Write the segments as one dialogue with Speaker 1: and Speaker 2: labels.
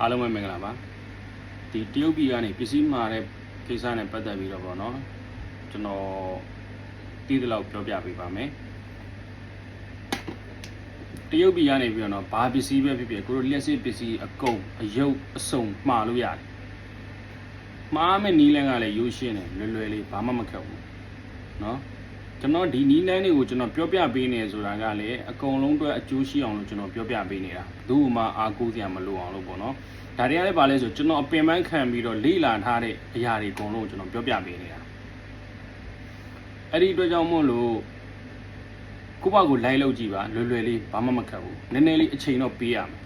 Speaker 1: အားလုံးပဲမင်္ဂလာပါဒီတရုတ်ပြည်ကနေပစ္စည်းမှာတဲ့ကိစ္စနဲ့ပတ်သက်ပြီးတော့ဗောနော်ကျွန်တော်တည်တဲ့လောက်ပြောပြပေးပါမယ်တရုတ်ပြည်ကနေပြီးတော့နော်ဘာပစ္စည်းပဲဖြစ်ဖြစ်ကိုတို့လျှက်စစ်ပစ္စည်းအကုန်အယုတ်အစုံမှားလို့ရတယ်မှားမဲ့နီးလန်းကလည်းရိုးရှင်းတယ်လွယ်လွယ်လေးဘာမှမခက်ဘူးနော် ကျွန်တော်ဒီနီးလန်းတွေကိုကျွန်တော်ပြောပြပေးနေဆိုတာကလည်းအကုန်လုံးအတွက်အကျိုးရှိအောင်လို့ကျွန်တော်ပြောပြပေးနေတာဘယ်သူမှအားကိုးစရာမလိုအောင်လို့ပေါ့နော်ဒါတွေကလည်းပါလဲဆိုကျွန်တော်အပင်ပန်းခံပြီးတော့လေ့လာထားတဲ့အရာတွေအကုန်လုံးကိုကျွန်တော်ပြောပြပေးနေတာအဲ့ဒီအတွက်ကြောင့်မို့လို့ကိုယ့်ဘက်ကိုလိုက်လောက်ကြည့်ပါလွယ်လွယ်လေးဘာမှမခက်ဘူးနည်းနည်းလေးအချိန်တော့ပေးရမယ်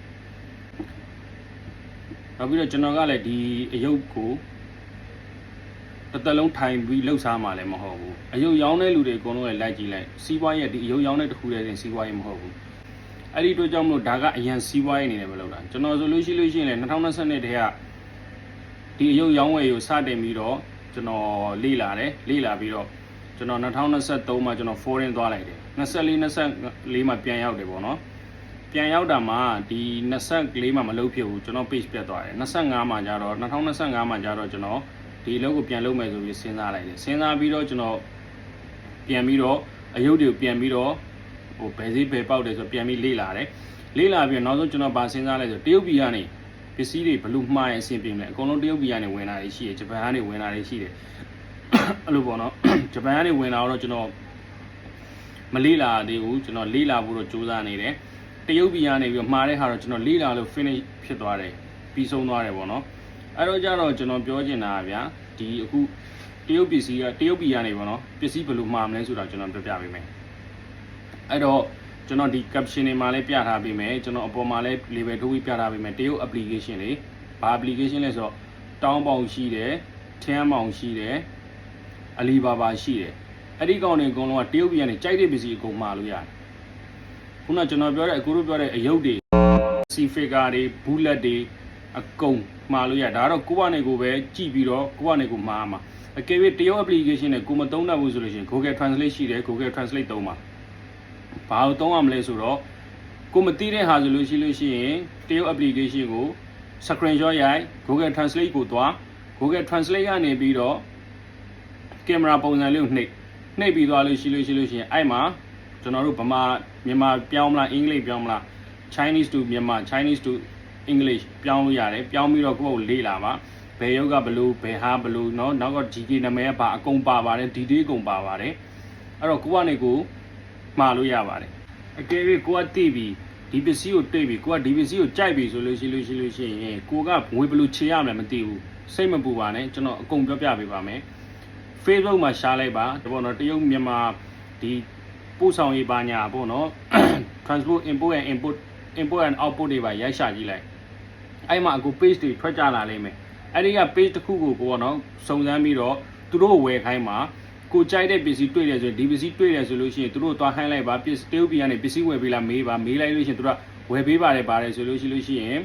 Speaker 1: နောက်ပြီးတော့ကျွန်တော်ကလည်းဒီအယုတ်ကို တစ်သက်လုံးထိုင်ပြီးလှုပ်ရှားမှလည်းမဟုတ်ဘူးအယုတ်ရောင်းတဲ့လူတွေအကုန်လုံးလည်းလိုက်ကြည့်လိုက်စီးပွားရေးကဒီအယုတ်ရောင်းတဲ့တစ်ခုတည်းတင်စီးပွားရေးမဟုတ်ဘူးအဲ့ဒီအတွက်ကြောင့်မလို့ဒါကအရန်စီးပွားရေးအနေနဲ့မလုပ်တာကျွန်တော်ဆိုလို့ရှိလို့ရှိရင်လည်း2020နှစ်တည်းကဒီအယုတ်ရောင်းဝယ်ကိုစတင်ပြီးတော့ကျွန်တော်လေ့လာတယ်လေ့လာပြီးတော့ကျွန်တော်2023မှာကျွန်တော် foreign သွားလိုက်တယ်24 24မှာပြန်ရောက်တယ်ပေါ့နော်ပြန်ရောက်တာမှာဒီ24မှာမလုပ်ဖြစ်ဘူးကျွန်တော် page ပြတ်သွားတယ်25မှာကျတော့2025မှာကျတော့ကျွန်တော် ဒီအလုပ်ကိုပြန်လုပ်မယ်ဆိုပြီးစဉ်းစားလိုက်တယ်စဉ်းစားပြီးတော့ကျွန်တော်ပြန်ပြီးတော့အယုတ်တွေကိုပြန်ပြီးတော့ဟိုဘယ်စည်းဘယ်ပေါက်တယ်ဆိုပြန်ပြီးလေ့လာတယ်လေ့လာပြီးတော့နောက်ဆုံးကျွန်တော်ဗာစဉ်းစားလိုက်ဆိုတရုတ်ပြည်ကနေပစ္စည်းတွေဘလို့မှားရင်အဆင်ပြေမလဲအကုန်လုံးတရုတ်ပြည်ကနေဝင်လာတွေရှိတယ်ဂျပန်ကနေဝင်လာတွေရှိတယ်အဲ့လိုပေါ့နော်ဂျပန်ကနေဝင်လာတော့ကျွန်တော်မလေ့လာသေးဘူးကျွန်တော်လေ့လာဖို့တော့စူးစမ်းနေတယ်တရုတ်ပြည်ကနေပြီးတော့မှားတဲ့ဟာတော့ကျွန်တော်လေ့လာလို့ finish ဖြစ်သွားတယ်ပြီးဆုံးသွားတယ်ပေါ့နော် အဲ့တော့ကြတော့ကျွန်တော်ပြောချင်တာကဗျာဒီအခုတရုတ်ပစ္စည်းကတရုတ်ပြည်ကနေပေါ့နော်ပစ္စည်းဘယ်လိုမှားမလဲဆိုတာကျွန်တော်ပြောပြပေးမယ်အဲ့တော့ကျွန်တော်ဒီ caption တွေမှာလည်းပြထားပေးမယ်ကျွန်တော်အပေါ်မှာလည်း label ထိုးပြီးပြထားပေးမယ်တရုတ် application တွေဘာ application လဲဆိုတော့တောင်းပေါင်ရှိတယ်ထင်းပေါင်ရှိတယ်အလီဘာဘာရှိတယ်အဲ့ဒီကောင်တွေအကုန်လုံးကတရုတ်ပြည်ကနေကြိုက်တဲ့ပစ္စည်းအကုန်မှာလို့ရတယ်ခုနကကျွန်တော်ပြောတဲ့အကူတို့ပြောတဲ့အယုတ်တွေစီဖီကာတွေဘူးလက်တွေအကုန် မှာလို့ရဒါကတော့ကိုယ့်ဘာနေကိုပဲကြည့်ပြီးတော့ကိုယ့်ဘာနေကိုမှားမှာအကယ်၍တရုတ် application နဲ့ကိုမသုံးတတ်ဘူးဆိုလို့ရှိရင် Google Translate ရှိတယ် Google Translate သုံးပါဘာလို့သုံးရမလဲဆိုတော့ကိုမသိတဲ့ဟာဆိုလို့ရှိလို့ရှိရင်တရုတ် application ကို screenshot ရိုက် Google Translate ကိုသွား Google Translate ကနေပြီးတော့ကင်မရာပုံစံလေးကိုနှိပ်နှိပ်ပြီးသွားလို့ရှိလို့ရှိလို့ရှိရင်အဲ့မှာကျွန်တော်တို့ဗမာမြန်မာပြောင်းမလားအင်္ဂလိပ်ပြောင်းမလား Chinese to မြန်မာ Chinese to English ပြောင်းလို့ရတယ်ပြောင်းပြီးတော့ကိုယ့်ကိုလေ့လာပါဘယ်ယောက်ကဘလို့ဘယ်ဟာဘလို့เนาะနောက်က GK နာမည်ကဘာအကုန်ပါပါတယ်ဒီတေးအကုန်ပါပါတယ်အဲ့တော့ကိုကနေကိုမှားလို့ရပါတယ်အကယ်၍ကိုကသိပြီဒီပစ္စည်းကိုတွေ့ပြီကိုကဒီပစ္စည်းကိုကြိုက်ပြီဆိုလို့ရှိလို့ရှိလို့ရှိရင်ကိုကငွေဘလို့ချေရမလဲမသိဘူးစိတ်မပူပါနဲ့ကျွန်တော်အကုန်ပြောပြပေးပါမယ် Facebook မှာရှားလိုက်ပါဒါပေါ့နော်တရုတ်မြန်မာဒီပို့ဆောင်ရေးပါညာပေါ့နော် transport import and import import and output တွေပါရိုက်ရှာကြည့်လိုက်အဲ့မှာအခု page တွေထွက်ကြလာလိမ့်မယ်အဲ့ဒီက page တစ်ခုကိုပေါ့နော်စုံစမ်းပြီးတော့သူတို့ဝယ်ခိုင်းမှာကိုကြိုက်တဲ့ပစ္စည်းတွေ့တယ်ဆိုရင်ဒီပစ္စည်းတွေ့တယ်ဆိုလို့ရှိရင်သူတို့သွားခိုင်းလိုက်ပါပစ္စည်းတရုတ်ပြည်ကနေပစ္စည်းဝယ်ပေးလားမေးပါမေးလိုက်လို့ရှိရင်သူတို့ကဝယ်ပေးပါတယ်ပါတယ်ဆိုလို့ရှိလို့ရှိရင်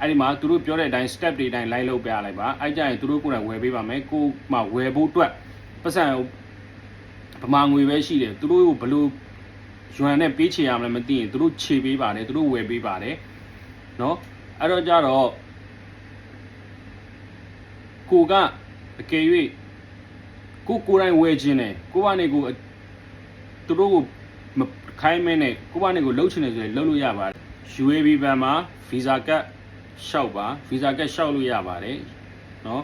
Speaker 1: အဲ့ဒီမှာသူတို့ပြောတဲ့အတိုင်း step တွေအတိုင်းလိုက်လုပ်ပြလိုက်ပါအဲ့ကြရင်သူတို့ကိုယ်တိုင်ဝယ်ပေးပါမယ်ကိုမှဝယ်ဖို့အတွက်ပတ်စံဗမာငွေပဲရှိတယ်သူတို့ကိုဘယ်လို ယွမ်နဲ့ပေးချေရမလဲမသိရင်သူတို့ခြေပေးပါတယ်သူတို့ဝယ်ပေးပါတယ်เนาะအဲ့တော့ကြတော့ကိုကအကယ်၍ကိုကိုယ်တိုင်ဝယ်ခြင်းနဲ့ကိုကနေကိုသူတို့ကိုမခိုင်းမဲနဲ့ကိုကနေကိုလှုပ်ချင်တယ်ဆိုရင်လှုပ်လို့ရပါတယ် UAB ဘန်မှာ visa ကတ်လျှောက်ပါ visa ကတ်လျှောက်လို့ရပါတယ်เนาะ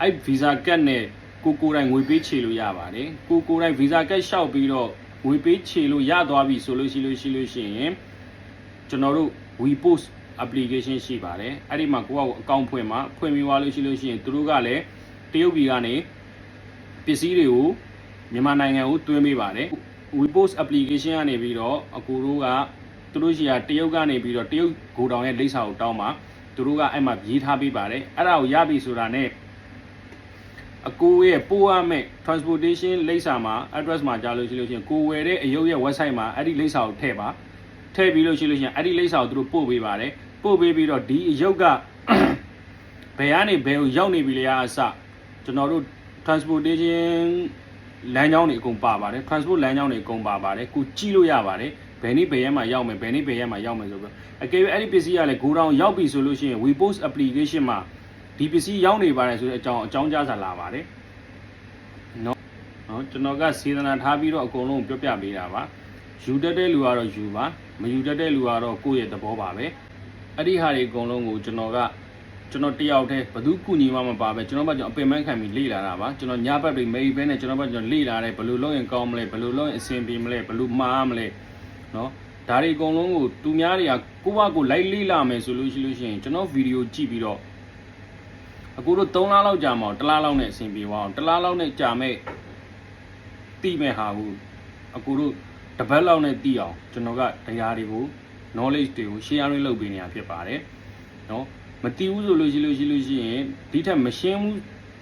Speaker 1: အဲ့ visa ကတ်နဲ့ကိုကိုယ်တိုင်ငွေပေးချေလို့ရပါတယ်ကိုကိုယ်တိုင် visa ကတ်လျှောက်ပြီးတော့ ငွေပေးချေလို့ရသွားပြီဆိုလို့ရှိလို့ရှိလို့ရှိရင်ကျွန်တော်တို့ WePost application ရှိပါတယ်အဲ့ဒီမှာကိုယ့်အကောင့်ဖွင့်မှာဖွင့်ပြီးသွားလို့ရှိလို့ရှိရင်သူတို့ကလည်းတရုတ်ပြည်ကနေပစ္စည်းတွေကိုမြန်မာနိုင်ငံကိုတွင်းပေးပါတယ် WePost application ကနေပြီးတော့အကူတို့ကသူတို့ရှိရာတရုတ်ကနေပြီးတော့တရုတ်ဂိုတောင်ရဲ့လိပ်စာကိုတောင်းပါသူတို့ကအဲ့မှာရေးထားပေးပါတယ်အဲ့ဒါကိုရပြီဆိုတာနဲ့ အကူရဲ့ပို့ရမယ့် transportation လိပ်စာမှာ address မှာကြားလို့ရှိလို့ရှိရင်ကိုဝယ်တဲ့အယုတ်ရဲ့ website မှာအဲ့ဒီလိပ်စာကိုထည့်ပါထည့်ပြီးလို့ရှိလို့ရှိရင်အဲ့ဒီလိပ်စာကိုသူတို့ပို့ပေးပါတယ်ပို့ပေးပြီးတော့ဒီအယုတ်ကဘယ်ကနေဘယ်ကိုရောက်နေပြီလဲအစကျွန်တော်တို့ transportation လမ်းကြောင်းတွေအကုန်ပါပါတယ် transport လမ်းကြောင်းတွေအကုန်ပါပါတယ်ကိုကြည့်လို့ရပါတယ်ဘယ်နေ့ဘယ်ရက်မှာရောက်မယ်ဘယ်နေ့ဘယ်ရက်မှာရောက်မယ်ဆိုပြီးအကယ်၍အဲ့ဒီပစ္စည်းကလည်း go down ရောက်ပြီဆိုလို့ရှိရင် we post application မှာ ဒီပစ္စည်းရောက်နေပါတယ်ဆိုတဲ့အကြောင်းအကြောင်းကြားစာလာပါတယ်နော်နော်ကျွန်တော်ကစေတနာထားပြီးတော့အကုန်လုံးပြောပြပေးတာပါယူတတ်တဲ့လူကတော့ယူပါမယူတတ်တဲ့လူကတော့ကိုယ့်ရဲ့သဘောပါပဲအဲ့ဒီဟာတွေအကုန်လုံးကိုကျွန်တော်ကကျွန်တော်တယောက်တည်းဘသူကုညီမှမပါပဲကျွန်တော်ဘာကျွန်တော်အပင်ပန်းခံပြီးလေ့လာတာပါကျွန်တော်ညဘက်တွေမေးဘဲနဲ့ကျွန်တော်ဘာကျွန်တော်လေ့လာတယ်ဘယ်လိုလုပ်ရင်ကောင်းမလဲဘယ်လိုလုပ်ရင်အဆင်ပြေမလဲဘယ်လိုမှားမလဲနော်ဒါတွေအကုန်လုံးကိုသူများတွေကကိုယ့်ဘာကိုလိုက်လေ့လာမယ်ဆိုလို့ရှိလို့ရှိရင်ကျွန်တော်ဗီဒီယိုကြည့်ပြီးတော့ အကူတို့3လလောက်ကြာမှာတစ်လလောက်နဲ့အဆင်ပြေပါအောင်တစ်လလောက်နဲ့ကြာမဲ့တိမဲ့ဟာကိုအကူတို့တစ်ပတ်လောက်နဲ့တိအောင်ကျွန်တော်ကတရားတွေကို knowledge တွေကို share လုပ်ပေးနေတာဖြစ်ပါတယ်နော်မတိဘူးဆိုလို့ရှိလို့ရှိလို့ရှိရင်ဒီထက်မရှင်းဘူး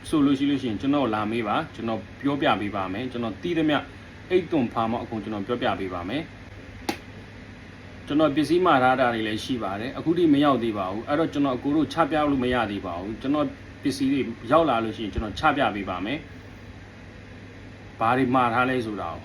Speaker 1: ဆိုလို့ရှိလို့ရှိရင်ကျွန်တော်လာမေးပါကျွန်တော်ပြောပြပေးပါမယ်ကျွန်တော်တီးသမျှအိတ်သွန်ဖာမအကုန်ကျွန်တော်ပြောပြပေးပါမယ်ကျွန်တော်ပစ္စည်းမှာထားတာတွေလည်းရှိပါတယ်အခုထိမရောက်သေးပါဘူးအဲ့တော့ကျွန်တော်အကိုတို့ချပြလို့မရသေးပါဘူးကျွန်တော် ပစ္စည်းတွေရောက်လာလို့ရှိရင်ကျွန်တော်ချပြပေးပါမယ်ဘာတွေမှာထားလဲဆိုတာကို